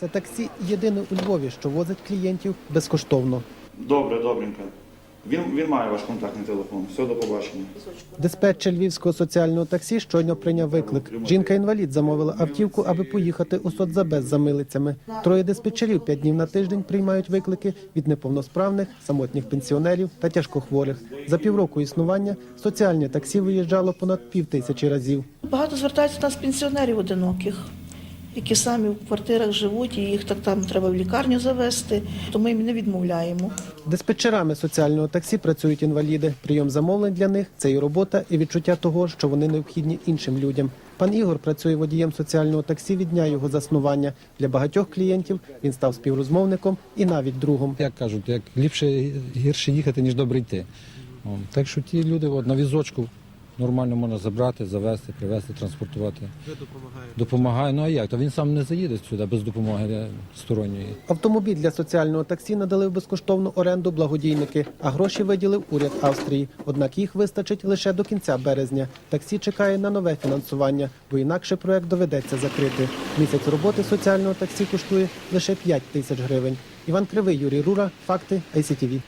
Це таксі єдине у Львові, що возить клієнтів безкоштовно. Добре, добренько. Він, він має ваш контактний телефон. Все, до побачення. Диспетчер львівського соціального таксі щойно прийняв виклик. Жінка-інвалід замовила автівку, аби поїхати у соцзабез за милицями. Троє диспетчерів п'ять днів на тиждень приймають виклики від неповносправних, самотніх пенсіонерів та тяжкохворих. За півроку існування соціальне таксі виїжджало понад пів тисячі разів. Багато звертаються до нас пенсіонерів одиноких, які самі в квартирах живуть, і їх так там треба в лікарню завести, то ми їм не відмовляємо. Диспетчерами соціального таксі працюють інваліди. Прийом замовлень для них це і робота, і відчуття того, що вони необхідні іншим людям. Пан Ігор працює водієм соціального таксі від дня його заснування. Для багатьох клієнтів він став співрозмовником і навіть другом. Як кажуть, як ліпше гірше їхати, ніж добре йти. Так що ті люди от, на візочку нормально можна забрати, завести, привезти, транспортувати. Ви допомагаєте? Допомагає. Ну а як? То він сам не заїде сюди без допомоги сторонньої. Автомобіль для соціального таксі надали в безкоштовну оренду благодійники, а гроші виділив уряд Австрії. Однак їх вистачить лише до кінця березня. Таксі чекає на нове фінансування, бо інакше проект доведеться закрити. Місяць роботи соціального таксі коштує лише 5 тисяч гривень. Іван Кривий, Юрій Рура. Факти ICTV.